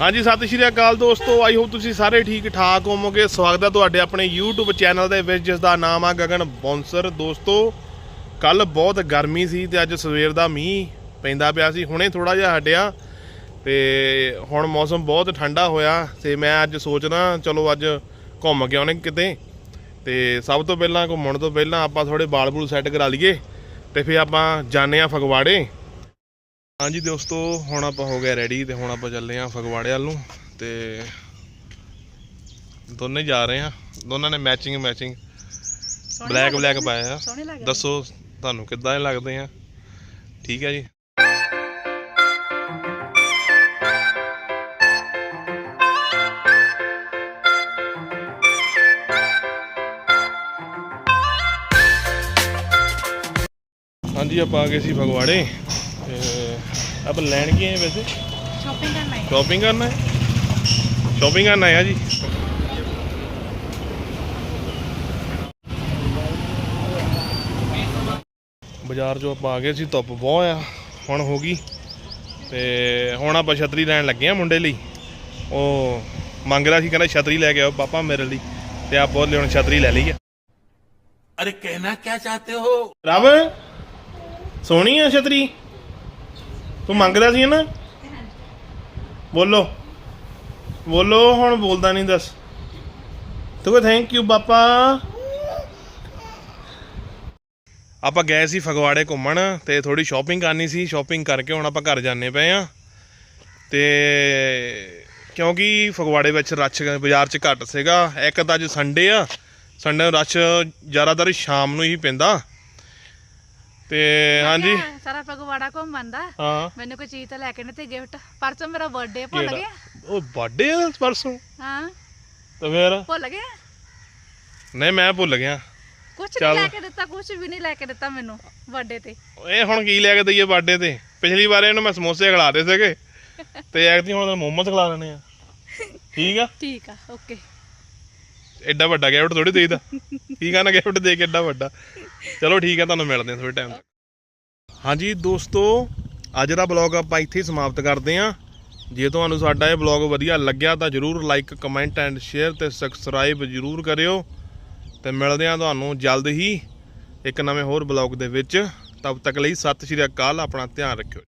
ਹਾਂਜੀ, ਸਤਿ ਸ਼੍ਰੀ ਅਕਾਲ ਦੋਸਤੋ। ਆਈ ਹੋਪ ਤੁਸੀਂ ਸਾਰੇ ਠੀਕ ਠਾਕ ਹੋਵੋਗੇ। ਸਵਾਗਤ ਹੈ ਤੁਹਾਡੇ ਆਪਣੇ YouTube ਚੈਨਲ ਦੇ ਵਿੱਚ, ਜਿਸ ਦਾ ਨਾਮ ਆ ਗਗਨ ਬੌਂਸਰ। ਦੋਸਤੋ ਕੱਲ ਬਹੁਤ ਗਰਮੀ ਸੀ ਤੇ ਅੱਜ ਸਵੇਰ ਦਾ ਮੀਂਹ ਪੈਂਦਾ ਪਿਆ ਸੀ। ਹੁਣੇ ਥੋੜਾ ਜਿਹਾ ਹਟਿਆ ਤੇ ਹੁਣ ਮੌਸਮ ਬਹੁਤ ਠੰਡਾ ਹੋਇਆ ਤੇ ਮੈਂ ਅੱਜ ਸੋਚਦਾ, ਚਲੋ ਅੱਜ ਘੁੰਮ ਕੇ ਆਉਣੇ ਕਿਤੇ। ਤੇ ਸਭ ਤੋਂ ਪਹਿਲਾਂ, ਘੁੰਮਣ ਤੋਂ ਪਹਿਲਾਂ ਆਪਾਂ ਥੋੜੇ ਬਾਲ ਬੂਲ ਸੈੱਟ ਕਰਾ ਲਈਏ ਤੇ ਫਿਰ ਆਪਾਂ ਜਾਣੇ ਆ ਫਗਵਾੜੇ। ਹਾਂਜੀ ਦੋਸਤੋ ਹੁਣ ਆਪਾਂ ਹੋ ਗਏ ਰੈਡੀ ਤੇ ਹੁਣ ਆਪਾਂ ਚੱਲੇ ਆਂ ਫਗਵਾੜੇ ਵੱਲ ਨੂੰ ਤੇ ਦੋਨੇ ਜਾ ਰਹੇ ਆ ਦੋਨਾਂ ਨੇ ਮੈਚਿੰਗ ਮੈਚਿੰਗ ਬਲੈਕ ਬਲੈਕ ਪਾਇਆ ਆ। ਦੱਸੋ ਤੁਹਾਨੂੰ ਕਿੱਦਾਂ ਦੇ ਲੱਗਦੇ ਆ? ਠੀਕ ਹੈ ਜੀ। ਹਾਂਜੀ ਆਪਾਂ ਆ ਗਏ ਸੀ ਫਗਵਾੜੇ। ਅਬ ਲੈਣ ਗਏ ਵੈਸੇ? ਸ਼ਾਪਿੰਗ ਕਰਨਾ ਹੈ ਸ਼ਾਪਿੰਗ ਕਰਨਾ ਹੈ ਸ਼ਾਪਿੰਗ ਕਰਨਾ ਹੈ ਜੀ। ਬਾਜ਼ਾਰ ਜੋ ਆਪਾਂ ਆ ਗਏ ਸੀ ਧੁੱਪ ਬਹੁਤ ਆ ਹੁਣ ਹੋ ਗਈ। ਤੇ ਹੁਣ ਆਪਾਂ ਛਤਰੀ ਲੈਣ ਲੱਗੇ ਆ ਮੁੰਡੇ ਲਈ। ਉਹ ਮੰਗ ਰਿਹਾ ਸੀ ਕਹਿੰਦਾ ਛਤਰੀ ਲੈ ਕੇ ਆਓ ਪਾਪਾ ਮੇਰੇ ਲਈ। ਤੇ ਆਪਾਂ ਉਹਦੇ ਲਈ ਛਤਰੀ ਲੈ ਲਈ ਆ। ਅਰੇ ਕਹਿਣਾ ਕੀ ਚਾਹਤੇ ਹੋ? ਰਵ ਸੋਹਣੀ ਆ ਛਤਰੀ? ਤੂੰ ਮੰਗਦਾ ਸੀ ਨਾ? ਬੋਲੋ। ਬੋਲੋ, ਹੁਣ ਬੋਲਦਾ ਨਹੀਂ, ਦੱਸ। ਤੂੰ ਕਹ ਥੈਂਕ ਯੂ ਪਾਪਾ। ਆਪਾਂ ਗਏ ਸੀ ਫਗਵਾੜੇ ਘੁੰਮਣ ਤੇ ਥੋੜੀ ਸ਼ਾਪਿੰਗ ਕਰਨੀ ਸੀ। ਸ਼ਾਪਿੰਗ ਕਰਕੇ ਹੁਣ ਆਪਾਂ ਘਰ ਜਾਣੇ ਪਏ ਆ ਤੇ ਕਿਉਂਕਿ ਫਗਵਾੜੇ ਵਿੱਚ ਰਸ਼ ਬਾਜ਼ਾਰ 'ਚ ਘੱਟ ਸੀਗਾ। ਇੱਕ ਤਾਂ ਅੱਜ ਸੰਡੇ ਆ। ਸੰਡੇ ਨੂੰ ਰਸ਼ ਜ਼ਿਆਦਾਤਰ ਸ਼ਾਮ ਨੂੰ ਹੀ ਪੈਂਦਾ। ਤੇ ਹਾਂਜੀ। ਸਾਰਾ ਫਗਵਾੜਾ ਘੁੰਮਣ ਦਾ। ਹਾਂ। ਮੈਨੂੰ ਕੋਈ ਚੀਜ਼ ਤਾਂ ਲੈ ਕੇ ਨਹੀਂ ਤੇ ਗਿਫਟ। ਪਰਸੋਂ ਮੇਰਾ ਬਰਥਡੇ ਭੁੱਲ ਕਿਹੜਾ? ਗਿਆ। ਉਹ ਬਰਥਡੇ ਆ ਪਰਸੋਂ? ਹਾਂ। ਤੇ ਫਿਰ? ਭੁੱਲ ਗਿਆ। ਨਹੀਂ ਮੈਂ ਭੁੱਲ ਗਿਆ। ਕੁਝ ਚੱਲ। ਨਹੀਂ ਲੈ ਕੇ ਦਿੱਤਾ ਕੁਝ ਵੀ ਨਹੀਂ ਲੈ ਕੇ ਦਿੱਤਾ ਮੈਨੂੰ ਬਰਥਡੇ ਤੇ। ਇਹ ਹੁਣ ਕੀ ਲੈ ਕੇ ਦਈਏ ਬਰਥਡੇ ਤੇ? ਪਿਛਲੀ ਵਾਰ ਇਹਨੂੰ ਮੈਂ ਸਮੋਸੇ ਖਿਲਾਤੇ ਸੀਗੇ। ਤੇ ਐਕਤੀ ਹੁਣ ਮੋਮੋਸ ਖਿਲਾ ਦੇਣੇ ਆ। ਠੀਕ ਆ? ਠੀਕ ਆ ਓਕੇ ਐਡਾ ਵੱਡਾ ਗਿਫਟ ਥੋੜੀ ਦੇਈਦਾ। ਠੀਕ ਆ ਨਾ ਗਿਫਟ ਦੇ ਕੇ ਐਡਾ ਵੱਡਾ? ਚਲੋ ਠੀਕ ਆ ਤੁਹਾਨੂੰ ਮਿਲਦੇ ਆ ਥੋੜੇ ਟਾਈਮ ਤੱਕ। ਹਾਂਜੀ ਦੋਸਤੋ ਅੱਜ ਦਾ ਬਲੌਗ ਆਪਾਂ ਇੱਥੇ ਹੀ ਸਮਾਪਤ ਕਰਦੇ ਆ ਜੇ ਤੁਹਾਨੂੰ ਸਾਡਾ ਇਹ ਬਲੌਗ ਵਧੀਆ ਲੱਗਿਆ ਤਾਂ ਜਰੂਰ ਲਾਈਕ ਕਮੈਂਟ ਐਂਡ ਸ਼ੇਅਰ ਤੇ ਸਬਸਕ੍ਰਾਈਬ ਜਰੂਰ ਕਰਿਓ। ਤੇ ਮਿਲਦੇ ਆ ਤੁਹਾਨੂੰ ਜਲਦ ਹੀ ਇੱਕ ਨਵੇਂ ਹੋਰ ਬਲੌਗ ਦੇ ਵਿੱਚ। ਤਬ ਤੱਕ ਲਈ ਸਤਿ ਸ਼੍ਰੀ ਅਕਾਲ ਆਪਣਾ ਧਿਆਨ ਰੱਖਿਓ।